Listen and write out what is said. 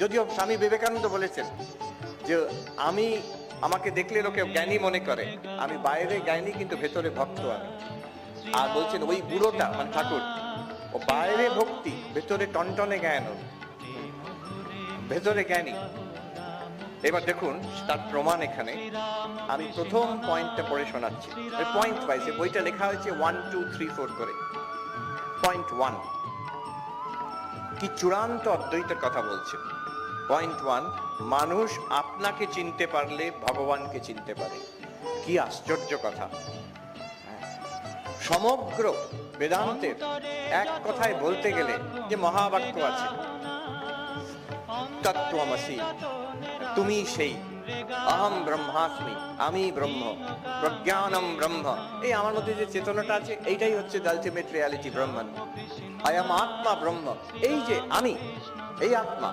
যদিও স্বামী বিবেকানন্দ বলেছেন যে আমি, আমাকে দেখলে লোকে জ্ঞানী মনে করে। আমি বাইরে জ্ঞানী, কিন্তু ভেতরে ভক্ত আমি। আর বলছেন ওই বুড়োটা মানে ঠাকুর, ও বাইরে ভক্তি, ভেতরে টনটনে জ্ঞান। ভেতরে জ্ঞানী। এবার দেখুন, তার প্রমাণ এখানে। আমি প্রথম পয়েন্টটা পড়ে শোনাচ্ছি। পয়েন্ট ওয়াইজ বইটা লেখা হয়েছে ওয়ান টু থ্রি ফোর করে। পয়েন্ট ওয়ান কি চূড়ান্ত অদ্বৈতের কথা বলছে পয়েন্ট ওয়ান মানুষ আপনাকে চিনতে পারলে ভগবানকে চিনতে পারে কি আশ্চর্য কথা। সমগ্র বেদান্তের এক কথায় বলতে গেলে যে মহাবাক্য আছে তত্ত্বমসি। তুমি সেই। আহম ব্রহ্মাস্মি, আমি ব্রহ্ম, প্রজ্ঞানম ব্রহ্ম। এই আমার মধ্যে যে চেতনাটা আছে, এইটাই হচ্ছে আলটিমেট রিয়ালিটি ব্রহ্মন আয়াম আত্মা ব্রহ্ম। এই যে আমি, এই আত্মা